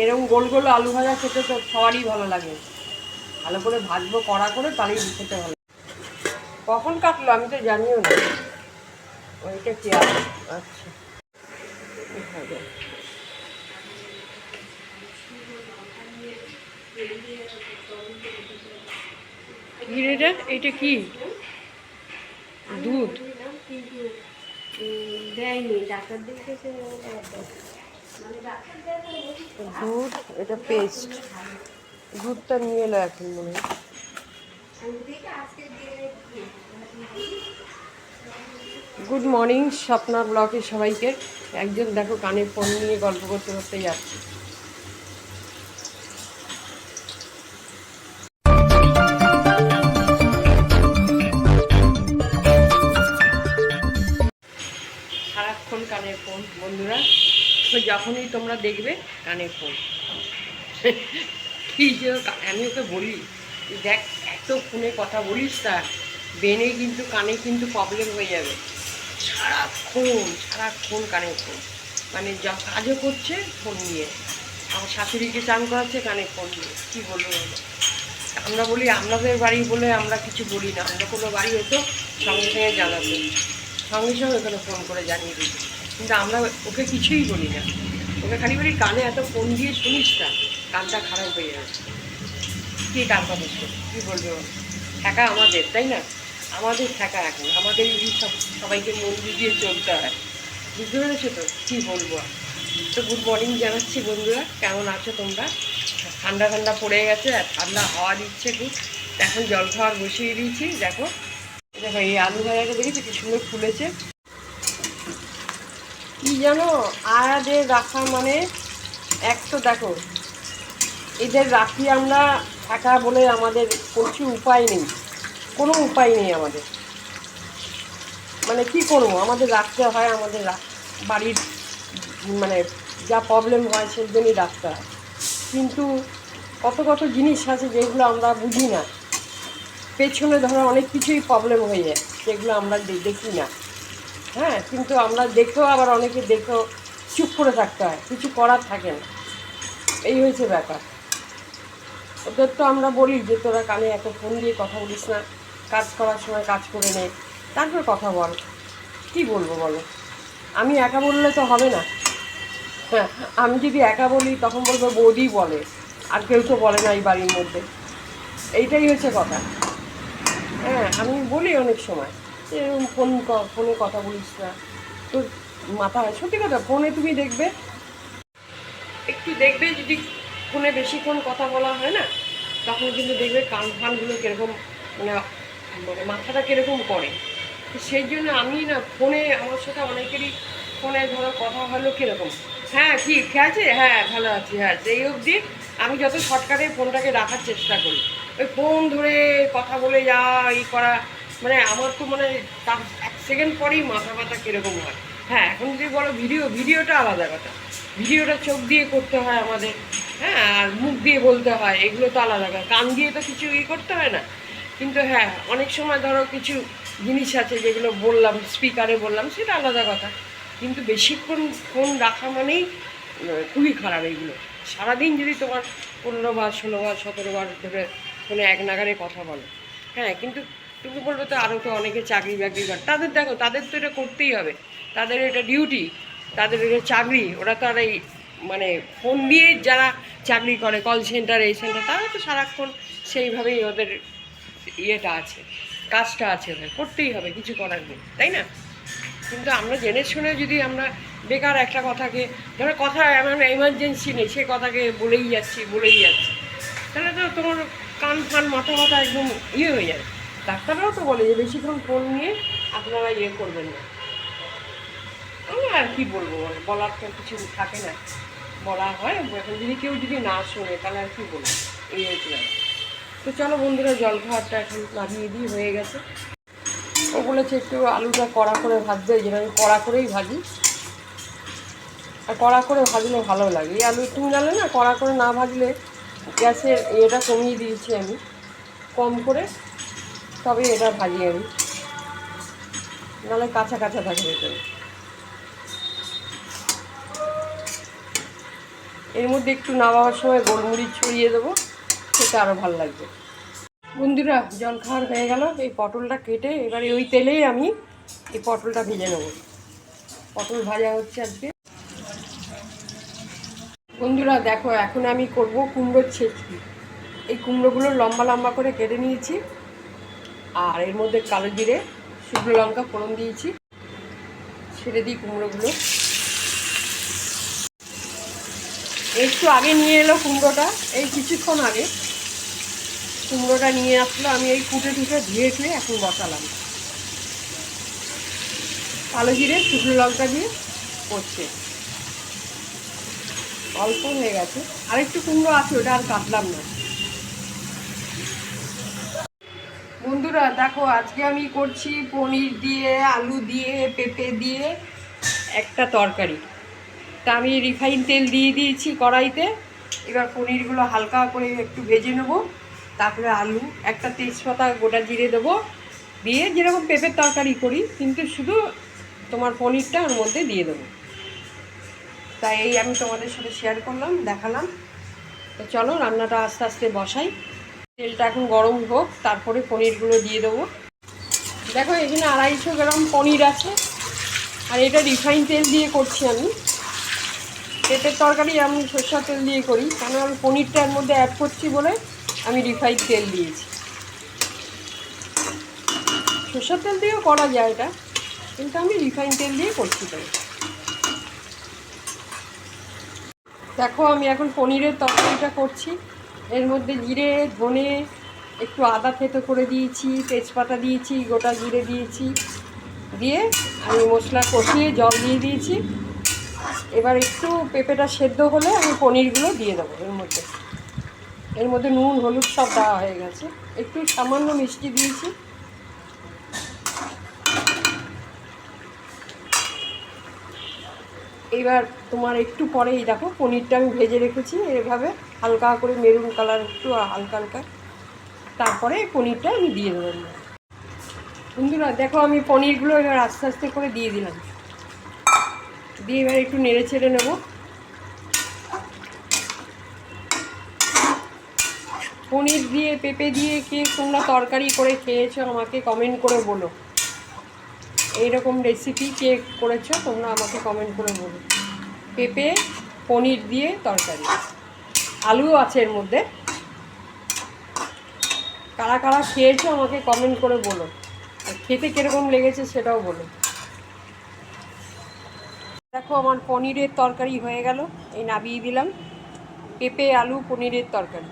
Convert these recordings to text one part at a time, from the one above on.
এরকম গোল গোল আলু ভাজা খেতে তো সবারই ভালো লাগে। ভালো করে ভাজবো, কড়া করে তাহলেই খেতে ভালো কখন কাটলো আমি তো জানিও না। ওইটা কি আচ্ছা। ভাজা। এটা? কি? দুধ? দেয়নি, ডাক্তার দেখেছে মানে ডাক্তার দেখে দুধ, এটা পেস্ট দুধটা নিয়ে এলো এখন মনে গুড মর্নিং স্বপ্না ব্লকে সবাইকে। একজন দেখো কানে ফোন নিয়ে গল্প করতে করতে যাচ্ছে। সারাক্ষণ কানের ফোন বন্ধুরা। তো যখনই তোমরা দেখবে কানে ফোন। কি যে আমি ওকে বলি দেখ, এত ফোনে কথা বলিস তা, বেনে কিন্তু কানে কিন্তু প্রবলেম হয়ে যাবে। সারাক্ষণ সারাক্ষণ কানে ফোন। মানে যা কাজও করছে ফোন নিয়ে। আমার শাশুড়িকে চান করাচ্ছে কানে ফোন নিয়ে। কী বলব আমরা বলি, আমাদের বাড়ি বলে আমরা কিছু বলি না। আমরা কোনো বাড়ি হতো সঙ্গে সঙ্গে জানাতো সঙ্গে সঙ্গে ওখানে ফোন করে জানিয়ে দিত কিন্তু আমরা ওকে কিছুই বলি না। ওকে খালি বলি, কানে এত ফোন দিয়ে শুনিস না? কানটা খারাপ হয়ে যাবে কী কার কথা শোন কী বলবে? বলো ঠেকা আমাদের, তাই না? আমাদের ঠেকা এখন। আমাদের সব সবাইকে মন দিয়ে চলতে হয়। বুঝতে পেরেছ তো? কী বলব? তো গুড মর্নিং জানাচ্ছি বন্ধুরা। কেমন আছো তোমরা? ঠান্ডা ঠান্ডা পড়ে গেছে, আর ঠান্ডা হাওয়া দিচ্ছে খুব। এখন জল খাওয়ার বসিয়ে দিয়েছি, দেখো। দেখো, এই আলু ভাজাটা দেখেছি? কি সুন্দর ফুলেছে। কি জানো? আয়াদের রাখা মানে এক তো দেখো, এদের রাখি আমরা থাকা বলে আমাদের কিছু উপায় নেই, কোনো উপায় নেই আমাদের। মানে কি করব? আমাদের রাখতে হয়, আমাদের বাড়ির মানে যা প্রবলেম হয় সেই জন্যই রাখতে হয়। কিন্তু কত কত জিনিস আছে যেগুলো আমরা বুঝি না। পেছনে ধরো অনেক কিছুই প্রবলেম হয়ে যায়, যেগুলো আমরা দেখি না। হ্যাঁ কিন্তু আমরা দেখেও আবার অনেকে দেখেও চুপ করে থাকতে হয়, কিছু করার থাকে না। এই হয়েছে ব্যাপার। ওদের তো আমরা বলি যে তোরা কানে এত ফোন দিয়ে কথা বলিস না, কাজ করার সময় কাজ করে নে, তারপর কথা বল। কি বলব বলো? আমি একা বললে তো হবে না। হ্যাঁ আমি যদি একা বলি তখন বলব বৌদি বলে, আর কেউ তো বলে না এই বাড়ির মধ্যে। এইটাই হচ্ছে কথা। হ্যাঁ আমি বলি অনেক সময়। ফোন ফোনে কথা বলিস না। তোর মাথা সত্যি কথা, ফোনে তুমি দেখবে। একটু দেখবে যদি ফোনে বেশিক্ষণ কথা বলা হয় না, তখন কিন্তু দেখবে কান ফানগুলো কীরকম মানে মানে মাথাটা কীরকম করে। সেই জন্য আমি না, ফোনে আমার সাথে অনেকেরই ফোনে ধরো কথা হলো কীরকম। হ্যাঁ কি খেয়ে আছে? হ্যাঁ ভালো আছি হ্যাঁ সেই অবধি আমি যত শর্টকাটে ফোনটাকে রাখার চেষ্টা করি। ওই ফোন ধরে কথা বলে যাওয়া এই করা মানে আমার তো মানে তার এক সেকেন্ড পরেই মাথা ব্যথা কীরকম হয়। হ্যাঁ এখন যদি বলো ভিডিও ভিডিওটা আলাদা কথা। ভিডিওটা চোখ দিয়ে করতে হয় আমাদের হ্যাঁ আর মুখ দিয়ে বলতে হয়, এগুলো তো আলাদা কথা। কান দিয়ে তো কিছু ই করতে হয় না। কিন্তু হ্যাঁ অনেক সময় ধরো কিছু জিনিস আছে যেগুলো বললাম স্পিকারে বললাম, সেটা আলাদা কথা। কিন্তু বেশিক্ষণ ফোন রাখা মানেই খুবই খারাপ এইগুলো সারাদিন যদি তোমার পনেরো বার, ষোলো বার, সতেরো বার ধরে ফোনে এক নাগারে কথা বলো। হ্যাঁ কিন্তু তুমি বলবে তো আরও তো অনেকে চাকরি বাকরি করে। তাদের দেখো, তাদের তো এটা করতেই হবে। তাদের এটা ডিউটি তাদের এটা চাকরি। ওরা তো আর এই মানে ফোন দিয়ে যারা চাকরি করে কল সেন্টার এই সেন্টার তারা তো সারাক্ষণ সেইভাবেই ওদের ইয়েটা আছে, কাজটা আছে ওদের। করতেই হবে, কিছু করার নেই, তাই না? কিন্তু আমরা জেনে শুনে যদি আমরা বেকার একটা কথাকে, ধরো কথা এমন এমার্জেন্সি নেই, সে কথাকে বলেই যাচ্ছি বলেই যাচ্ছি, তাহলে তো তোমার কান ফান মাথা মাথা একদম ইয়ে হয়ে যাবে। ডাক্তাররাও তো বলে যে বেশিক্ষণ ফোন নিয়ে আপনারা ইয়ে করবেন না। আমি আর কি বলব বলো, বলার তো কিছু থাকে না। বলা হয় এখন যদি কেউ যদি না শোনে তাহলে আর কি বলব? এই হয়েছে তো চলো বন্ধুরা জল খাওয়ারটা এখন নামিয়ে দিই হয়ে গেছে। ও বলেছে একটু আলুটা কড়া করে ভাজতে ওই আমি কড়া করেই ভাজি। আর কড়া করে ভাজলে ভালো লাগে। এই আলু তুমি জানলে না কড়া করে না ভাজলে গ্যাসের ইয়েটা কমিয়ে দিয়েছি আমি। কম করে তবে এটা ভাজি আমি। নাহলে কাঁচা কাঁচা থাকে ভেতরে। এর মধ্যে একটু নামাবার সময় গোলমরিচ ছড়িয়ে দেবো সেটা আরও ভালো লাগবে। বন্ধুরা জল খাওয়ার হয়ে গেল। এই পটলটা কেটে এবারে ওই তেলেই আমি এই পটলটা ভেজে নেব। পটল ভাজা হচ্ছে আজকে। বন্ধুরা, দেখো, এখন আমি করব কুমড়োর ছেঁচকি। এই কুমড়োগুলো লম্বা লম্বা করে কেটে নিয়েছি। আর এর মধ্যে কালো জিরে, শুকনো লঙ্কা ফোড়ন দিয়েছি। ছেড়ে দিই কুমড়োগুলো। একটু আগে নিয়ে এলো কুমড়োটা, এই কিছুক্ষণ আগে। কুমড়োটা নিয়ে আসলো, আমি এই কুটে টুটে ধুয়ে টুয়ে এখন বসালাম। কালো জিরে, শুকনো লঙ্কা দিয়ে করছে। অল্প হয়ে গেছে। আরেকটু কুমড়ো আছে, ওটা আর কাটলাম না। বন্ধুরা, দেখো, আজকে আমি করছি পনির দিয়ে, আলু দিয়ে, পেঁপে দিয়ে একটা তরকারি। তা আমি রিফাইন তেল দিয়ে দিয়েছি কড়াইতে। এবার পনিরগুলো হালকা করে একটু ভেজে নেব। তারপরে আলু, একটা তেজপাতা, গোটা জিরে দেবো। দিয়ে যেরকম পেঁপের তরকারি করি, কিন্তু শুধু তোমার পনিরটা ওর মধ্যে দিয়ে দেবো। তাই এই আমি তোমাদের সাথে শেয়ার করলাম, দেখালাম। তো চলো, রান্নাটা আস্তে আস্তে বসাই। তেলটা এখন গরম হোক, তারপরে পনিরগুলো দিয়ে দেবো। দেখো, এখানে আড়াইশো গ্রাম পনির আছে। আর এটা রিফাইন তেল দিয়ে করছি আমি। পেটের তরকারি আমি সরষের তেল দিয়ে করি কেন আমি পনিরটা এর মধ্যে অ্যাড করছি বলে আমি রিফাইন তেল দিয়েছি। সরষের তেল দিয়েও করা যায় এটা, কিন্তু আমি রিফাইন তেল দিয়ে করছি তাই। দেখো, আমি এখন পনিরের তরকারিটা করছি। এর মধ্যে জিরে, ধনে, একটু আদা থেতো করে দিয়েছি, তেজপাতা দিয়েছি, গোটা জিরে দিয়েছি। দিয়ে আমি মশলা কষিয়ে জল দিয়ে দিয়েছি। এবার একটু পেঁপেটা সেদ্ধ হলে আমি পনিরগুলো দিয়ে দেবো এর মধ্যে। এর মধ্যে নুন, হলুদ সব দেওয়া হয়ে গেছে। একটু সামান্য মিষ্টি দিয়েছি। এবার তোমার একটু পরেই দেখো, পনিরটা আমি ভেজে রেখেছি এভাবে। হালকা করে মেরুন কালার, একটু হালকা হালকা। তারপরে পনিরটা আমি দিয়ে দেবো। এর মধ্যে। বন্ধুরা, দেখো আমি পনিরগুলো এবার আস্তে আস্তে করে দিয়ে দিলাম। দিয়ে এবার একটু নেড়ে ছেড়ে নেব। পনির দিয়ে, পেঁপে দিয়ে কে তোমরা তরকারি করে খেয়েছো আমাকে কমেন্ট করে বলো। এইরকম রেসিপি কে করেছ তোমরা আমাকে কমেন্ট করে বলো। পেঁপে, পনির দিয়ে তরকারি। আলুও আছে এর মধ্যে। কারা কারা খেয়েছো আমাকে কমেন্ট করে বলো। খেতে কীরকম লেগেছে সেটাও বলো। দেখো আমার পনিরের তরকারি হয়ে গেল, এই নাবিয়ে দিলাম। পেঁপে, আলু, পনিরের তরকারি।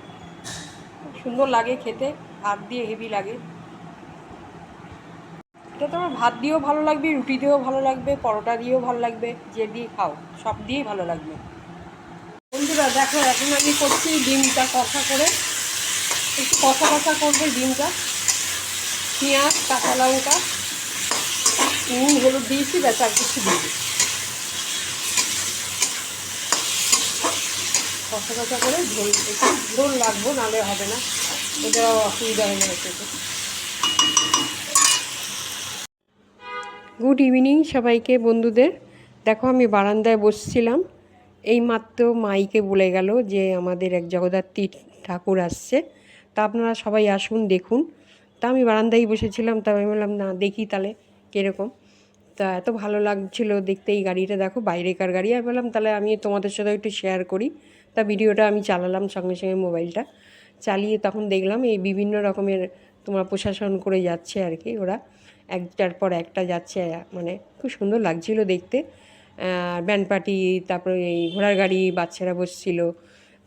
সুন্দর লাগে খেতে ভাত দিয়ে হেভি লাগে। এটা তোমার ভাত দিয়েও ভালো লাগবে, রুটি দিয়েও ভালো লাগবে, পরোটা দিয়েও ভালো লাগবে, যে দিয়ে খাও, সব দিয়েই ভালো লাগবে। বন্ধুরা, দেখো, এখন আমি করছি ডিমটা কষা করে। একটু কষা কষা করবে ডিমটা। পেঁয়াজ, কাঁচা লঙ্কা, নুন, হলুদ দিয়েছি, ব্যাস, আর কিছু দিই কষা কষা করে ঝোল, একটু ঝোল লাগবো, নাহলে হবে না। এটা অসুবিধা হয়ে যাবে গুড ইভিনিং সবাইকে, বন্ধুদের। দেখো, আমি বারান্দায় বসছিলাম। এই মাত্র মাইকে বলে গেল যে আমাদের এক জগদ্ধাত্রী ঠাকুর আসছে। তা আপনারা সবাই আসুন, দেখুন। তা আমি বারান্দায় বসেছিলাম, তা আমি বললাম, না, দেখি তাহলে কীরকম। তা এত ভালো লাগছিল দেখতে এই গাড়িটা, দেখো বাইরেকার গাড়ি। আমি বললাম, তাহলে আমি তোমাদের সাথে একটু শেয়ার করি। তা ভিডিওটা আমি চালালাম সঙ্গে সঙ্গে মোবাইলটা। চালিয়ে তখন দেখলাম এই বিভিন্ন রকমের তোমার প্রশাসন করে যাচ্ছে আর কি। ওরা একটার পর একটা যাচ্ছে মানে খুব সুন্দর লাগছিল দেখতে। ব্যান্ড পার্টি, তারপরে এই ঘোড়ার গাড়ি, বাচ্চারা বসছিল।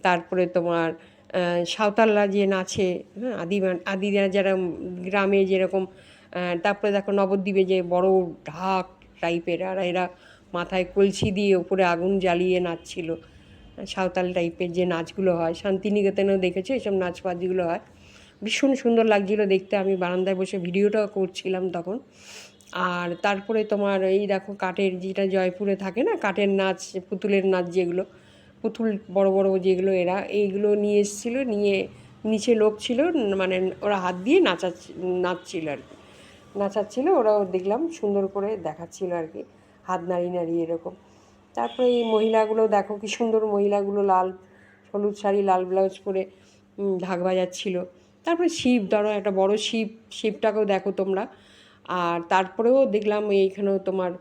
তারপরে তোমার সাঁওতালরা যে নাচে হ্যাঁ আদি আদিরা যারা গ্রামে যেরকম তারপরে দেখো নবদ্বীপে যে বড় ঢাক টাইপের, আর এরা মাথায় কলসি দিয়ে ওপরে আগুন জ্বালিয়ে নাচছিল। সাঁওতাল টাইপের যে নাচগুলো হয়, শান্তিনিকেতনেও দেখেছ এসব নাচ ফাচগুলো হয়। ভীষণ সুন্দর লাগছিল দেখতে। আমি বারান্দায় বসে ভিডিওটা করছিলাম তখন। আর তারপরে তোমার এই দেখো কাঠের যেটা জয়পুরে থাকে না, কাঠের নাচ, পুতুলের নাচ যেগুলো, পুতুল বড় বড় যেগুলো এরা, এইগুলো নিয়ে এসেছিল, নিয়ে নিচে লোক ছিল মানে ওরা হাত দিয়ে নাচা নাচছিল আর কি। নাচাচ্ছিল, ওরাও দেখলাম, সুন্দর করে দেখাচ্ছিল আর কি, হাত নাড়িয়ে নাড়িয়ে এরকম। তারপরে এই মহিলাগুলো দেখো কি সুন্দর মহিলাগুলো লাল, হলুদ শাড়ি, লাল ব্লাউজ পরে ঢাক বাজাচ্ছিল। তারপরে শিব, ধরো একটা বড় শিব, শিবটাকেও দেখো তোমরা আর তারপরেও দেখলাম এইখানেও তোমার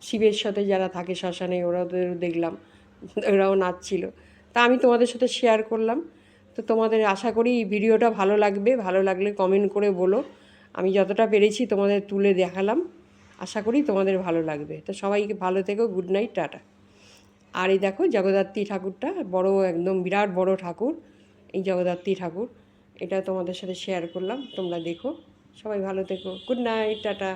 শিবের সাথে যারা থাকে শ্মশানে, ওরাদেরও দেখলাম, ওরাও নাচছিল। তা আমি তোমাদের সাথে শেয়ার করলাম। তো তোমাদের আশা করি এই ভিডিওটা ভালো লাগবে। ভালো লাগলে কমেন্ট করে বলো। আমি যতটা পেরেছি তোমাদের তুলে দেখালাম। আশা করি তোমাদের ভালো লাগবে। তো সবাইকে ভালো থেকো গুড নাইট টাটা। আর এই দেখো জগদ্ধাত্রী ঠাকুরটা, বড় একদম বিরাট বড় ঠাকুর, এই জগদ্ধাত্রী ঠাকুর। এটা তোমাদের সাথে শেয়ার করলাম, তোমরা দেখো। সবাই ভালো থেকো। Good night tata.